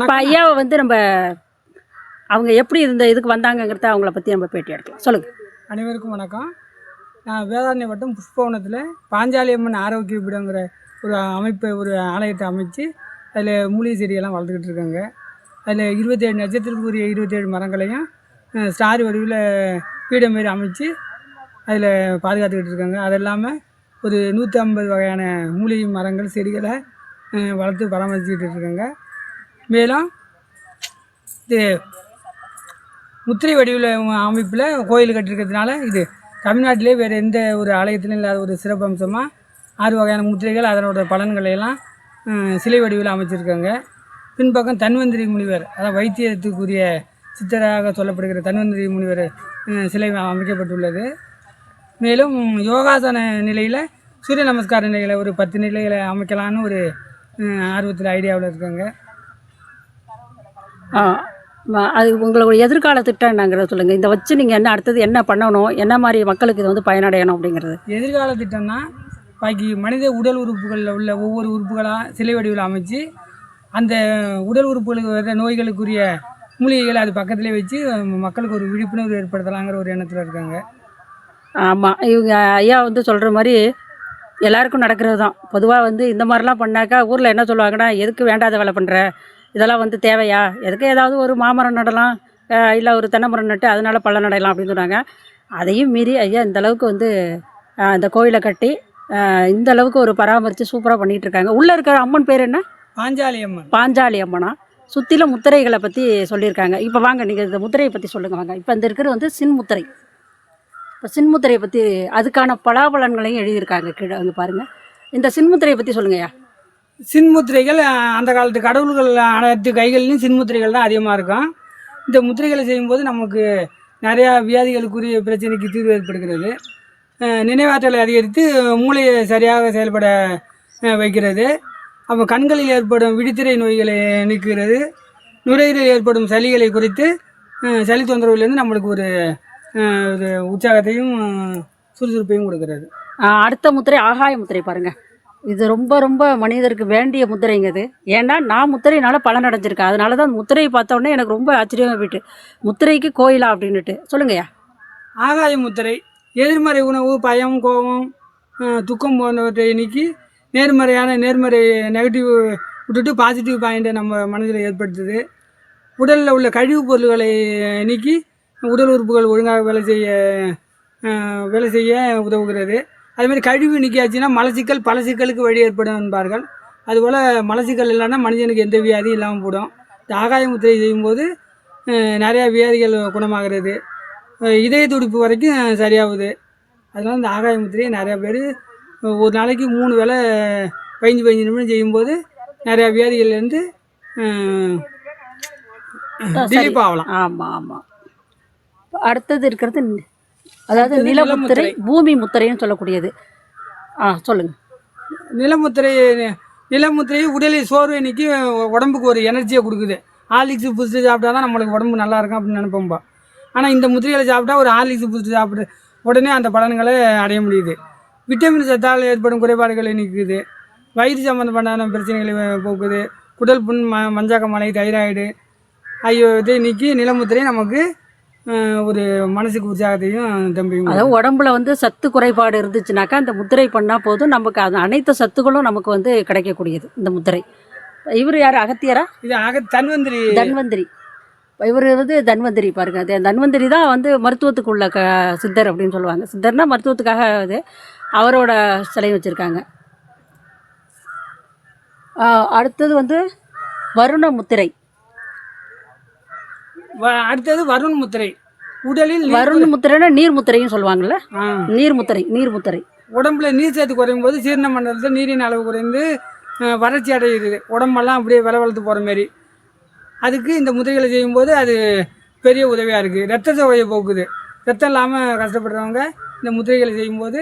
இப்போ ஐயாவை வந்து நம்ம அவங்க எப்படி இந்த இதுக்கு வந்தாங்கங்கிறத அவங்கள பற்றி நம்ம பேட்டி எடுக்கலாம். சொல்லுங்கள் அனைவருக்கும் வணக்கம். நான் வேதாரண்ய வட்டம் புஷ்பவனத்தில் பாஞ்சாலியம்மன் ஆரோக்கிய பீடங்கிற ஒரு அமைப்பை ஒரு ஆலயத்தை அமைச்சு அதில் மூலிகை செடியெல்லாம் வளர்த்துக்கிட்டு இருக்காங்க. அதில் இருபத்தேழு நட்சத்திரத்துக்குரிய இருபத்தேழு மரங்களையும் ஸ்டார் வடிவில் பீடம் மாரி அமைச்சு அதில் பாதுகாத்துக்கிட்டு இருக்காங்க. அது இல்லாமல் ஒரு நூற்றி ஐம்பது வகையான மூலிகை மரங்கள் செடிகளை வளர்த்து பராமரிச்சுக்கிட்டு இருக்காங்க. மேலும் இது முத்திரை வடிவில் அமைப்பில் கோயில் கட்டிருக்கிறதுனால இது தமிழ்நாட்டிலே வேறு எந்த ஒரு ஆலயத்திலும் இல்லாத ஒரு சிறப்பம்சமாக ஆறு வகையான முத்திரைகள் அதனோட பலன்களையெல்லாம் சிலை வடிவில் அமைச்சிருக்காங்க. பின்பக்கம் தன்வந்திரி முனிவர் அதாவது வைத்தியத்துக்குரிய சித்தராக சொல்லப்படுகிற தன்வந்திரி முனிவர் சிலை அமைக்கப்பட்டுள்ளது. மேலும் யோகாசன நிலையில் சூரிய நமஸ்கார நிலையில் ஒரு பத்து நிலைகளை அமைக்கலான்னு ஒரு ஆர்வத்தில் ஐடியாவில் இருக்காங்க. அது உங்களோட எதிர்கால திட்டம் என்னங்கிறத சொல்லுங்கள் இந்த வச்சு நீங்கள் என்ன அடுத்தது என்ன பண்ணணும்? என்ன மாதிரி மக்களுக்கு இது வந்து பயனடையணும் அப்படிங்கிறது. எதிர்கால திட்டம்னா பாக்கி மனித உடல் உறுப்புகளில் உள்ள ஒவ்வொரு உறுப்புகளாக சிலை வடிவில் அமைச்சு அந்த உடல் உறுப்புகளுக்கு வர நோய்களுக்குரிய மூலிகைகளை அது பக்கத்திலே வச்சு மக்களுக்கு ஒரு விழிப்புணர்வு ஏற்படுத்தலாங்கிற ஒரு எண்ணத்தில் இருக்காங்க. ஆமாம் இவங்க ஐயா வந்து சொல்கிற மாதிரி எல்லாருக்கும் நடக்கிறது தான் பொதுவாக வந்து இந்த மாதிரிலாம் பண்ணாக்கா ஊரில் என்ன சொல்லுவாங்கன்னா எதுக்கு வேண்டாத வேலை பண்ணுற இதெல்லாம் வந்து தேவையா? எதுக்கு ஏதாவது ஒரு மாமரம் நடலாம் இல்லை ஒரு தென்னை மரம் நட்டு அதனால பழம் நடலாம் அப்படின்னு சொன்னாங்க. அதையும் மீறி ஐயா இந்த அளவுக்கு வந்து இந்த கோயிலை கட்டி இந்த அளவுக்கு ஒரு பராமரித்து சூப்பராக பண்ணிகிட்டு இருக்காங்க. உள்ளே இருக்கிற அம்மன் பேர் என்ன? பாஞ்சாலி அம்மன். பாஞ்சாலி அம்மனா? சுற்றிலும் முத்திரைகளை பற்றி சொல்லியிருக்காங்க. இப்போ வாங்க நீங்கள் இந்த முத்திரையை பற்றி சொல்லுங்கள் வாங்க. இப்போ இந்த இருக்கிறது வந்து சின்முத்திரை இப்போ சின்முத்திரையை பற்றி அதுக்கான பலாபலன்களையும் எழுதியிருக்காங்க கீழே அங்கே பாருங்கள் இந்த சின்முத்திரையை பற்றி சொல்லுங்கய்யா சின்முத்திரைகள் அந்த காலத்து கடவுள்கள் அனைத்து கைகள்லையும் சின்முத்திரைகள் தான் அதிகமாக இருக்கும். இந்த முத்திரைகளை செய்யும்போது நமக்கு நிறையா வியாதிகளுக்குரிய பிரச்சனைக்கு தீர்வு ஏற்படுகிறது. நினைவாற்றலை அதிகரித்து மூளையை சரியாக செயல்பட வைக்கிறது. அப்போ கண்களில் ஏற்படும் விழித்திரை நோய்களை நீக்குகிறது. நுரையீரல் ஏற்படும் சளிகளை குறித்து சளி தொந்தரவுலேருந்து நம்மளுக்கு ஒரு ஒரு உற்சாகத்தையும் சுறுசுறுப்பையும் கொடுக்கிறது. அடுத்த முத்திரை ஆகாய முத்திரை பாருங்கள் இது ரொம்ப ரொம்ப மனிதருக்கு வேண்டிய முத்திரைங்க இது. ஏன்னா நான் முத்திரையினால பலன் அடைஞ்சிருக்கேன். அதனால தான் முத்திரையை பார்த்த எனக்கு ரொம்ப ஆச்சரியமாக போயிட்டு முத்திரைக்கு கோயிலா அப்படின்னுட்டு. சொல்லுங்கய்யா. ஆகாய முத்திரை எதிர்மறை உணவு பயம் கோபம் துக்கம் போன்றவற்றை நீக்கி நேர்மறையான நேர்மறை நெகட்டிவ் விட்டுட்டு பாசிட்டிவ் பாயிண்ட்டை நம்ம மனதில் ஏற்படுத்துது. உடலில் உள்ள கழிவுப் பொருள்களை நீக்கி உடல் உறுப்புகள் ஒழுங்காக வேலை செய்ய வேலை செய்ய உதவுகிறது. அதுமாதிரி கழிவு நீக்கியாச்சுன்னா மலச்சிக்கல் பல சிக்கலுக்கு வழி ஏற்படும் என்பார்கள். அதுபோல் மலச்சிக்கல் இல்லைன்னா மனிதனுக்கு எந்த வியாதியும் இல்லாமல் போடும். இந்த ஆகாய முத்திரை செய்யும்போது நிறையா வியாதிகள் குணமாகிறது. இதய துடிப்பு வரைக்கும் சரியாகுது. அதனால இந்த ஆகாய முத்திரையை நிறையா பேர் ஒரு நாளைக்கு மூணு வேளை பதிஞ்சு பதினஞ்சு நிமிடம் செய்யும்போது நிறையா வியாதிகள்லேருந்து ஆமாம் ஆமாம் அடுத்தது இருக்கிறது அதாவது நிலமுத்திரை. பூமி முத்திரைன்னு சொல்லக்கூடியது. ஆ சொல்லுங்கள் நிலமுத்திரை நிலமுத்திரை உடலில் சோர்வை நீக்கி உடம்புக்கு ஒரு எனர்ஜியை கொடுக்குது. ஹார்லிக்ஸ் பூஸ்ட்டு சாப்பிட்டா தான் நம்மளுக்கு உடம்பு நல்லா இருக்கும் அப்படின்னு நினைப்போம்பா. ஆனால் இந்த முத்திரைகளை சாப்பிட்டா ஒரு ஹார்லிக்ஸ் பூஸ்ட்டு சாப்பிட்டு உடனே அந்த பலன்களை அடைய முடியுது. விட்டமின் சத்தால் ஏற்படும் குறைபாடுகளை நீக்குது. வயிறு சம்மந்தப்பட்ட பிரச்சனைகளை போக்குது. குடல் புண் ம மஞ்சாக்க மலை தைராய்டு ஆகிய இதை நீக்கி நிலமுத்திரை நமக்கு ஒரு மனசுக்கு உற்சாகத்தையும் தம்பியும். அதாவது உடம்புல வந்து சத்து குறைபாடு இருந்துச்சுனாக்கா அந்த முத்திரை பண்ணால் போதும். நமக்கு அது அனைத்து சத்துக்களும் நமக்கு வந்து கிடைக்கக்கூடியது இந்த முத்திரை. இவர் யார்? அகத்தியரா? இது ஆக தன்வந்திரி. தன்வந்திரி. இவர் வந்து தன்வந்திரி பாருங்க. அது தன்வந்திரி தான் வந்து மருத்துவத்துக்கு உள்ள க சித்தர் அப்படின்னு சொல்லுவாங்க. சித்தர்னா மருத்துவத்துக்காக இது அவரோட சிலை வச்சுருக்காங்க. அடுத்தது வந்து வருண முத்திரை. அடுத்தது வருண் முத்திரை. உடலில் வருண் முத்திரைன்னா நீர் முத்திரைன்னு சொல்லுவாங்கல்ல. நீர் முத்திரை நீர் முத்திரை. உடம்புல நீர் சத்து குறையும் போது சீரண மண்டலத்தில் நீரின் அளவு குறைந்து வறட்சி அடைகிறது உடம்பெல்லாம் அப்படியே வில வளர்த்து போகிற மாதிரி அதுக்கு இந்த முதிரைகளை செய்யும்போது அது பெரிய உதவியாக இருக்குது ரத்த சோகையை போக்குது. ரத்தம் இல்லாமல் கஷ்டப்படுறவங்க இந்த முதிரைகளை செய்யும்போது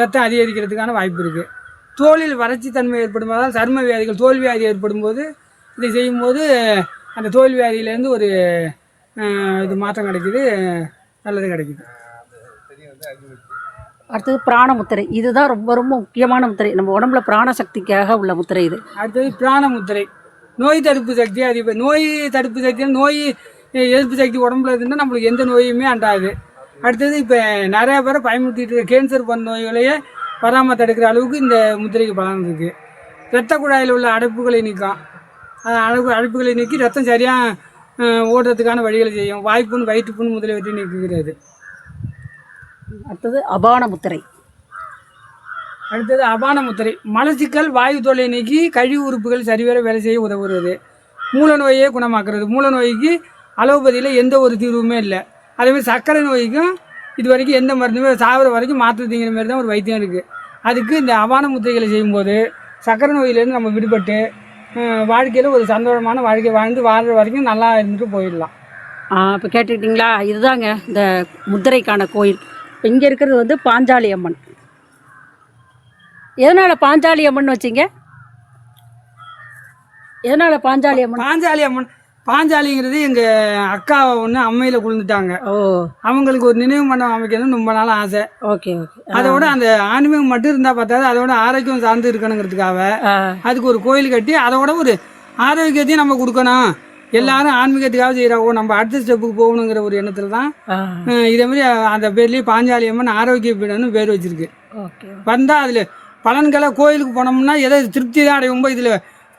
ரத்தம் அதிகரிக்கிறதுக்கான வாய்ப்பு இருக்குது தோலில் வறட்சி தன்மை ஏற்படும்போது சர்ம வியாதிகள் தோல் வியாதி ஏற்படும் போது இதை செய்யும்போது அந்த தோல் வியாதியிலேருந்து ஒரு இது மாற்றம் கிடைக்குது. நல்லது கிடைக்குது. அடுத்தது பிராண முத்திரை. இதுதான் ரொம்ப ரொம்ப முக்கியமான முத்திரை. நம்ம உடம்புல பிராண சக்திக்காக உள்ள முத்திரை இது. அடுத்தது பிராண முத்திரை. நோய் தடுப்பு சக்தி அதிக நோய் தடுப்பு சக்தி நோய் எதிர்ப்பு சக்தி உடம்புல இருந்தால் நம்மளுக்கு எந்த நோயுமே அண்டாது. அடுத்தது இப்போ நிறைய பேரை பயமுறுத்திட்டு இருக்க கேன்சர் போன்ற நோய்களையே வராமல் தடுக்கிற அளவுக்கு இந்த முத்திரைக்கு பலன் இருக்குது இரத்த குழாயில் உள்ள அடைப்புகளை நீக்கும் அது அடைப்பு அடைப்புகளை நீக்கி ரத்தம் சரியாக ஓடுறதுக்கான வழிகளை செய்யும். வாய்ப்புண் வயிற்றுப்புண் முதலியவற்றை நீக்குகிறது. அடுத்தது அபான முத்திரை. அடுத்தது அபான முத்திரை. மலச்சிக்கல் வாயு தொல்லை நீக்கி கழிவு உறுப்புகள் சரிவர வேலை செய்ய உதவுறது மூல நோயை குணமாக்குறது. மூல நோய்க்கு அலோபதியில் எந்த ஒரு தீர்வுமே இல்லை. அதேமாதிரி சர்க்கரை நோய்க்கும் இது வரைக்கும் எந்த மருந்துமே சாகிற வரைக்கும் மாற்று தீங்கிற மாதிரி தான் ஒரு வைத்தியம் இருக்குது அதுக்கு இந்த அபான முத்திரைகளை செய்யும்போது சர்க்கரை நோயிலேருந்து நம்ம விடுபட்டு வாழ்க்கையில் ஒரு சந்தோஷமான வாழ்க்கை வாழ்ந்து வாழ்கிற வரைக்கும் நல்லா இருந்துட்டு போயிடலாம். இப்போ கேட்டுக்கிட்டிங்களா இதுதாங்க இந்த முத்திரைக்கான கோயில். இப்போ இங்கே இருக்கிறது வந்து பாஞ்சாலி அம்மன். எதனால் பாஞ்சாலி அம்மன் வச்சிங்க? எதனால் பாஞ்சாலி அம்மன்? பாஞ்சாலி அம்மன் பாஞ்சாலிங்கிறது எங்கள் அக்கா ஒன்று அம்மையில் குளிர்ந்துட்டாங்க ஓ. அவங்களுக்கு ஒரு நினைவு மண்டபம் அமைக்கணும்னு ரொம்ப நாள் ஆசை. Okay okay. அதோட அந்த ஆன்மீகம் மட்டும் இருந்தால் பார்த்தாது அதோட ஆரோக்கியம் சார்ந்து இருக்கணுங்கிறதுக்காக அதுக்கு ஒரு கோயில் கட்டி அதோட ஒரு ஆரோக்கியத்தையும் நம்ம கொடுக்கணும். எல்லாரும் ஆன்மீகத்துக்காக செய்கிறாங்க நம்ம அடுத்த ஸ்டெப்புக்கு போகணுங்கிற ஒரு எண்ணத்தில் தான் இதே மாதிரி அந்த பேர்லேயே பாஞ்சாலி அம்மன் ஆரோக்கிய பீடம்னு பேர் வச்சிருக்கு. வந்தால் அதில் பலன்களை கோயிலுக்கு போனோம்னா எதை திருப்தி தான் அடையும்போ இதில்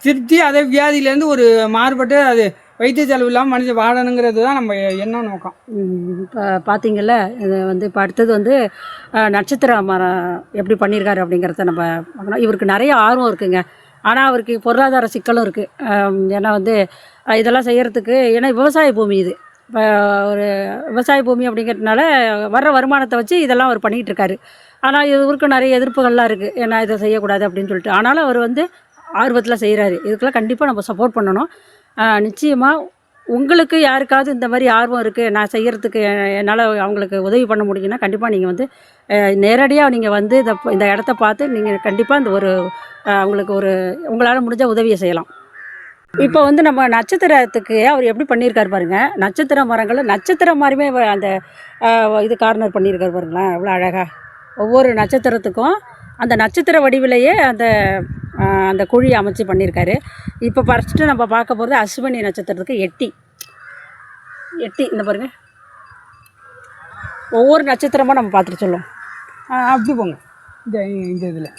திருப்தி அதே வியாதியிலேருந்து ஒரு மாறுபட்டு அது வைத்திய செலவு இல்லாமல் மனுஷன் வாழணுங்கிறது தான் நம்ம என்ன நோக்கம். இப்போ பார்த்தீங்கல்ல இது வந்து இப்போ அடுத்தது வந்து நட்சத்திர மரம் எப்படி பண்ணியிருக்காரு அப்படிங்கிறத நம்ம பார்க்கணும். இவருக்கு நிறைய ஆர்வம் இருக்குங்க. ஆனால் அவருக்கு பொருளாதார சிக்கலும் இருக்குது ஏன்னா வந்து இதெல்லாம் செய்கிறதுக்கு ஏன்னா விவசாய பூமி இது. இப்போ ஒரு விவசாய பூமி அப்படிங்கிறதுனால வர்ற வருமானத்தை வச்சு இதெல்லாம் அவர் பண்ணிகிட்டு இருக்காரு. ஆனால் இவருக்கு நிறைய எதிர்ப்புகள்லாம் இருக்குது ஏன்னா இதை செய்யக்கூடாது அப்படின்னு சொல்லிட்டு. ஆனாலும் அவர் வந்து ஆர்வத்தில் செய்கிறாரு இதுக்கெல்லாம் கண்டிப்பாக நம்ம சப்போர்ட் பண்ணணும். நிச்சயமாக உங்களுக்கு யாருக்காவது இந்த மாதிரி ஆர்வம் இருக்குது நான் செய்கிறதுக்கு என்னால் அவங்களுக்கு உதவி பண்ண முடியும்னா கண்டிப்பாக நீங்கள் வந்து நேரடியாக நீங்கள் வந்து இந்த இந்த இடத்த பார்த்து நீங்கள் கண்டிப்பாக இந்த ஒரு அவங்களுக்கு ஒரு உங்களால் முடிஞ்ச உதவியை செய்யலாம். இப்போ வந்து நம்ம நட்சத்திரத்துக்கு அவர் எப்படி பண்ணியிருக்காரு பாருங்க. நட்சத்திர மரங்கள் நட்சத்திரம் மாதிரியுமே அந்த இது கார்னர் பண்ணியிருக்காரு பாருங்களேன் எவ்வளோ அழகாக ஒவ்வொரு நட்சத்திரத்துக்கும் அந்த நட்சத்திர வடிவிலேயே அந்த அந்த குழி அமைச்சு பண்ணியிருக்காரு. இப்போ ஃபஸ்ட்டு நம்ம பார்க்க போகிறது அஸ்வினி நட்சத்திரத்துக்கு எட்டி. எட்டி இந்த பாருங்க. ஒவ்வொரு நட்சத்திரமாக நம்ம பார்த்துட்டு சொல்லுவோம். அப்படி போங்க. இந்த இந்த இதில்.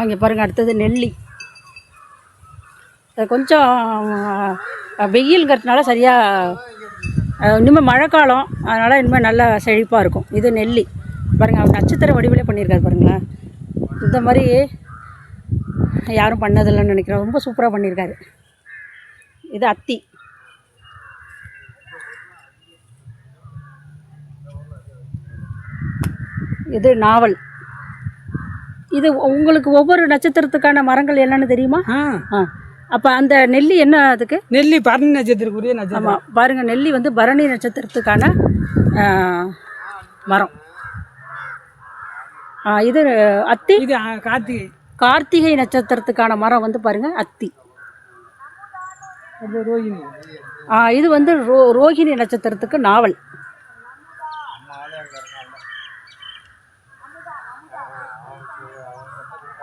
அங்கே பாருங்கள் அடுத்தது நெல்லி. கொஞ்சம் வெயில்ங்கிறதுனால சரியாக இனிமேல் மழைக்காலம். அதனால் இனிமேல் நல்லா செழிப்பாக இருக்கும். இது நெல்லி. பாருங்கள் அவர் நட்சத்திர வடிவிலே பண்ணியிருக்காரு பாருங்களேன். இந்த மாதிரி யாரும் பண்ணதில்லைன்னு நினைக்கிறேன். ரொம்ப சூப்பராக பண்ணியிருக்காரு. இது அத்தி. இது நாவல். இது உங்களுக்கு ஒவ்வொரு நட்சத்திரத்துக்கான மரங்கள் என்னன்னு தெரியுமா? ஆ. அப்போ அந்த நெல்லி என்ன அதுக்கு? நெல்லி பரணி நட்சத்திரக்குரிய நட்சத்திரம். ஆமாம் பாருங்கள் நெல்லி வந்து பரணி நட்சத்திரத்துக்கான மரம். இது அத்தி? இது கார்த்திகை. கார்த்திகை நட்சத்திரத்துக்கான மரம் வந்து பாருங்கள் அத்தி. ஆ, இது வந்து ரோ ரோகிணி நட்சத்திரத்துக்கு நாவல்.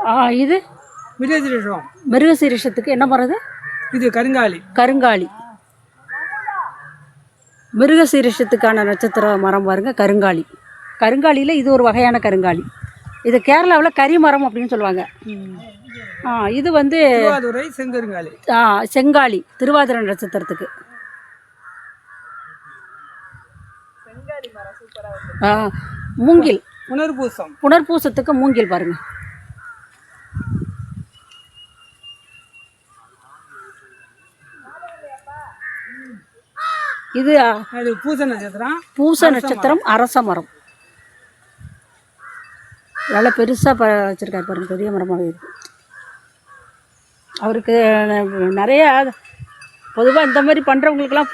ஆ, இது? மிருகசிரேஷம். மிருகசீரிஷத்துக்கு என்ன மரம் இது கருங்காலி. கருங்காலி. மிருகசீரிஷத்துக்கான நட்சத்திர மரம் பாருங்க கருங்காலி. கருங்காலியில் இது ஒரு வகையான கருங்காலி. இது கேரளாவில் கரி மரம் அப்படின்னு சொல்லுவாங்க. ஆ இது வந்து செங்கருங்காலி. ஆ, செங்காலி திருவாதிரை நட்சத்திரத்துக்கு. ஆ, மூங்கில். புனர்பூசம். புனர்பூசத்துக்கு மூங்கில் பாருங்க. இது பூச நட்சத்திரம். பூச நட்சத்திரம் அரச மரம். நல்லா பெருசாக ப வச்சுருக்காரு பாருங்க பெரிய மரமாகவே இருக்கு அவருக்கு நிறைய பொதுவாக இந்த மாதிரி பண்ணுறவங்களுக்குலாம்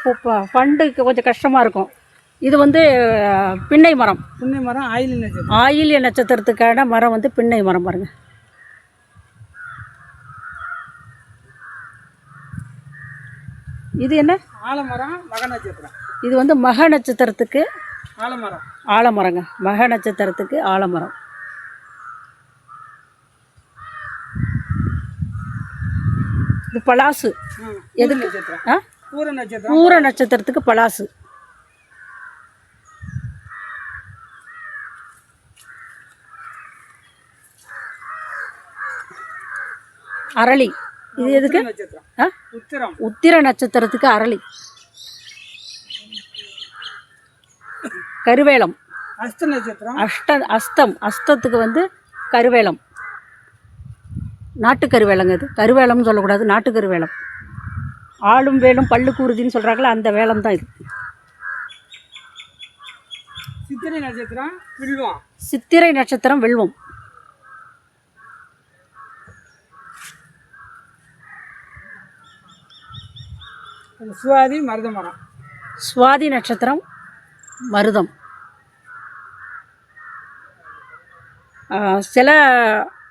ஃபண்டுக்கு கொஞ்சம் கஷ்டமாக இருக்கும். இது வந்து பின்னை மரம். புன்னை மரம் ஆயிலி நட்சத்திரம். ஆயில்ய நட்சத்திரத்துக்கான மரம் வந்து பின்னை மரம் பாருங்க. இது என்ன? ஆலமரம் மக நட்சத்திரம். இது வந்து மக நட்சத்திரத்துக்கு ஆலமரம் ஆலமரங்க மக நட்சத்திரத்துக்கு ஆலமரம் இது பலாசு. எது நட்சத்திரம். ஆ? பூர நட்சத்திரத்துக்கு பலாசு. அரளி. இது எதுக்கு? நட்சத்திரம். ஆ? உத்திரம். உத்திர நட்சத்திரத்துக்கு அரளி. கருவேலம். அஸ்த நட்சத்திரம். அஷ்ட அஸ்தம். அஸ்தத்துக்கு வந்து கருவேலம். நாட்டு கருவேலங்க இது. கருவேலம்னு சொல்லக்கூடாது நாட்டு கருவேலம் ஆளும் வேலும் பல்லு கூறுதின்னு சொல்கிறாங்களா அந்த வேலம் தான் இது. சித்திரை நட்சத்திரம் வில்வம். சித்திரை நட்சத்திரம் வெல்வம். சுவாதி மருத மரம் சுவாதி நட்சத்திரம் மருதம். சில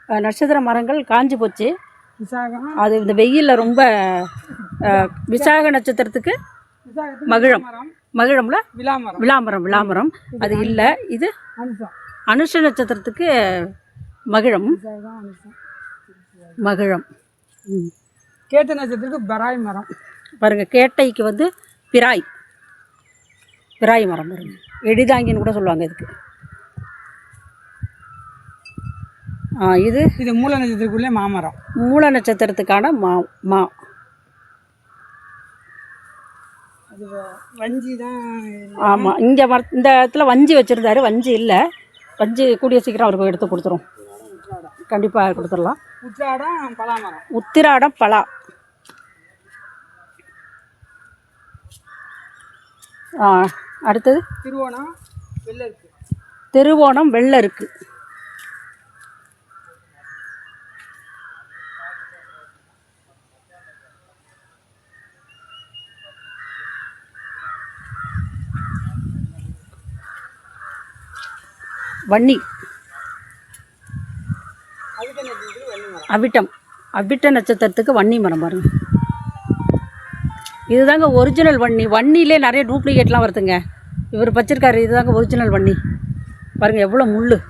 நட்சத்திர மரங்கள் காஞ்சி போச்சு. விசாகம். அது இந்த வெயிலில் ரொம்ப விசாக நட்சத்திரத்துக்கு மகிழம். மகிழம்ல? விளாமரம். விளாமரம் அது இல்லை இது அனுஷ. நட்சத்திரத்துக்கு மகிழம். மகிழம். கேட்ட நட்சத்திரத்துக்கு பராய் மரம். பாருங்க கேட்டைக்கு வந்து பிராய். பிராய் மரம் பாருங்க. எடிதாங்கின்னு கூட சொல்லுவாங்க இதுக்கு ஆ, இது இது மூல நட்சத்திரத்துக்குள்ளே மாமரம். மூல நட்சத்திரத்துக்கான மா மா. அது வஞ்சி தான். ஆமாம் இங்கே மர இந்த இடத்துல வஞ்சி வச்சுருந்தாரு. வஞ்சி இல்லை. வஞ்சி கூடிய சீக்கிரம் அவருக்கு எடுத்து கொடுத்துரும். கண்டிப்பாக கொடுத்துடலாம். உற்றாடம் பலாமரம். உத்திராடம் பலா. ஆ, அடுத்தது? திருவோணம் வெள்ளை இருக்கு திருவோணம் வெள்ளை இருக்கு வன்னி. நட்சத்திரம் அவிட்டம். அவிட்ட நட்சத்திரத்துக்கு வன்னி மரம் பாருங்க. இதுதாங்க ஒரிஜினல் வன்னி. வன்னிலே நிறைய டூப்ளிகேட்லாம் வருதுங்க. இவர் வச்சிருக்காரு இதுதாங்க ஒரிஜினல் வன்னி. பாருங்க எவ்வளோ முள்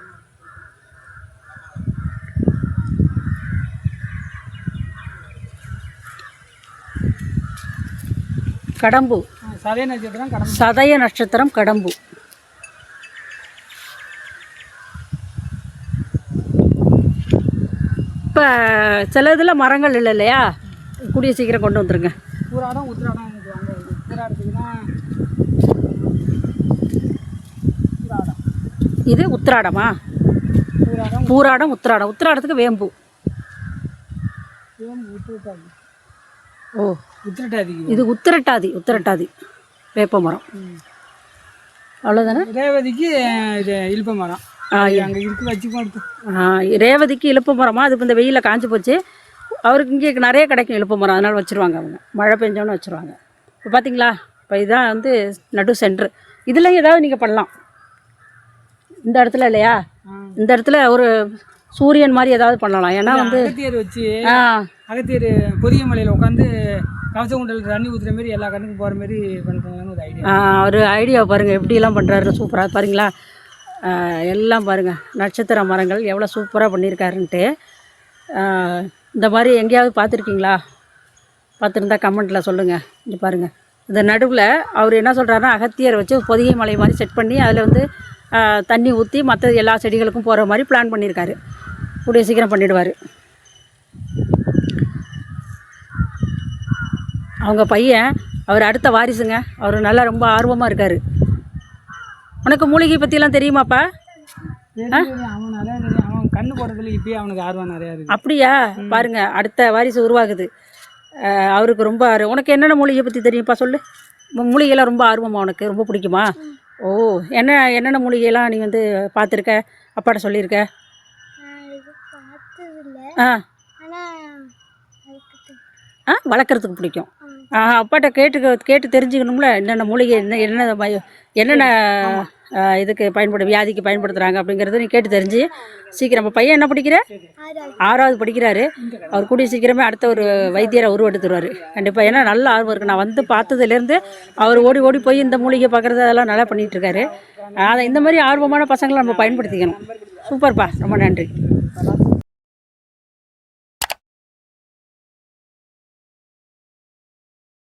கடம்பு. ஆ, சதய நட்சத்திரம் கடம்பு சதய நட்சத்திரம் கடம்பு இப்போ சில இதில் மரங்கள் இல்லை இல்லையா? கூடிய சீக்கிரம் கொண்டு வந்துருங்க. பூராடம் உத்திராடம் எனக்கு வாங்க. உத்திராடத்துக்கு தான் பூராடம் இது உத்திராடமா? பூராடம் உத்திராடம். உத்திராடத்துக்கு வேம்பு. உத்திரட்டாதி. ஓ. உத்திரட்டாதிக்கு இது உத்திரட்டாதி உத்திரட்டாதி. வேப்ப மரம் அவ்வளோதானே ரேவதிக்கு இது இல்ப மரம் ரேவதிக்கு இழுப்பு மரமா. அது இந்த வெயிலில் காஞ்சு போச்சு. அவருக்கு இங்கே நிறைய கிடைக்கும் இழுப்பு மரம். அதனால் வச்சுருவாங்க அவங்க. மழை பெஞ்சோன்னு வச்சுருவாங்க. இப்போ பார்த்தீங்களா இப்போ இதான் வந்து நடு சென்ட்ரு. இதில் ஏதாவது நீங்கள் பண்ணலாம். இந்த இடத்துல இல்லையா. இந்த இடத்துல ஒரு சூரியன் மாதிரி ஏதாவது பண்ணலாம். ஏன்னா வந்து அகத்தியர் வச்சு அகத்தியர் பொதிய மலையில் உட்காந்து கவச குண்டல் தண்ணி ஊற்றுற மாதிரி எல்லா கண்ணுக்கும் போகிற மாதிரி பண்ணுறாங்கன்னு ஒரு ஐடியா ஒரு ஐடியா பாருங்கள் எப்படிலாம் பண்ணுறாரு சூப்பராக பாருங்களா? எல்லாம் பாருங்கள் நட்சத்திர மரங்கள் எவ்வளோ சூப்பராக பண்ணியிருக்காருன்ட்டு. இந்த மாதிரி எங்கேயாவது பார்த்துருக்கீங்களா? பார்த்துருந்தா கமெண்ட்டில் சொல்லுங்கள் இது பாருங்கள் இந்த நடுவில் அவர் என்ன சொல்கிறாருன்னா அகத்தியர் வச்சு பொதிகை மலை மாதிரி செட் பண்ணி அதில் வந்து தண்ணி ஊற்றி மற்ற எல்லா செடிகளுக்கும் போகிற மாதிரி பிளான் பண்ணியிருக்காரு. கூடிய சீக்கிரம் பண்ணிவிடுவார் அவங்க பையன் அவர் அடுத்த வாரிசுங்க. அவர் நல்லா ரொம்ப ஆர்வமாக இருக்கார். உனக்கு மூலிகை பற்றிலாம் தெரியுமாப்பா? அவன் நிறையா நிறைய அவன் கண்ணு போடுறதுல இப்பயே அவனுக்கு ஆர்வம் நிறையா இருக்குது. அப்படியா? பாருங்க அடுத்த வாரிசு உருவாகுது. அவருக்கு ரொம்ப ஆர்வம். உனக்கு என்னென்ன மூலிகை பற்றி தெரியும்ப்பா சொல்லு? மூலிகைலாம் ரொம்ப ஆர்வமா உனக்கு? ரொம்ப பிடிக்குமா? ஓ என்ன என்னென்ன மூலிகைலாம் நீ வந்து பார்த்துருக்க? அப்பாட்ட சொல்லியிருக்க? ஆ. ஆ வளர்க்குறதுக்கு பிடிக்கும். ஆ அப்பாட்ட கேட்டு கேட்டு தெரிஞ்சுக்கணும்ல. என்னென்ன மூலிகை என்ன என்னென்ன ஆ, இதுக்கு பயன்படு வியாதிக்கு பயன்படுத்துகிறாங்க அப்படிங்கிறத நீ கேட்டு தெரிஞ்சு சீக்கிரம். நம்ம பையன் என்ன படிக்கிற? ஆறாவது. படிக்கிறாரு. அவர் கூடிய சீக்கிரமே அடுத்த ஒரு வைத்தியரை உருவெடுத்துருவார். கண்டிப்பாக ஏன்னா நல்ல ஆர்வம் இருக்குது நான் வந்து பார்த்ததுலேருந்து அவர் ஓடி ஓடி போய் இந்த மூலிகை பார்க்குறது அதெல்லாம் நல்லா பண்ணிட்டு இருக்காரு அதை இந்த மாதிரி ஆர்வமான பசங்களை நம்ம பயன்படுத்திக்கணும். சூப்பர்ப்பா. ரொம்ப நன்றி.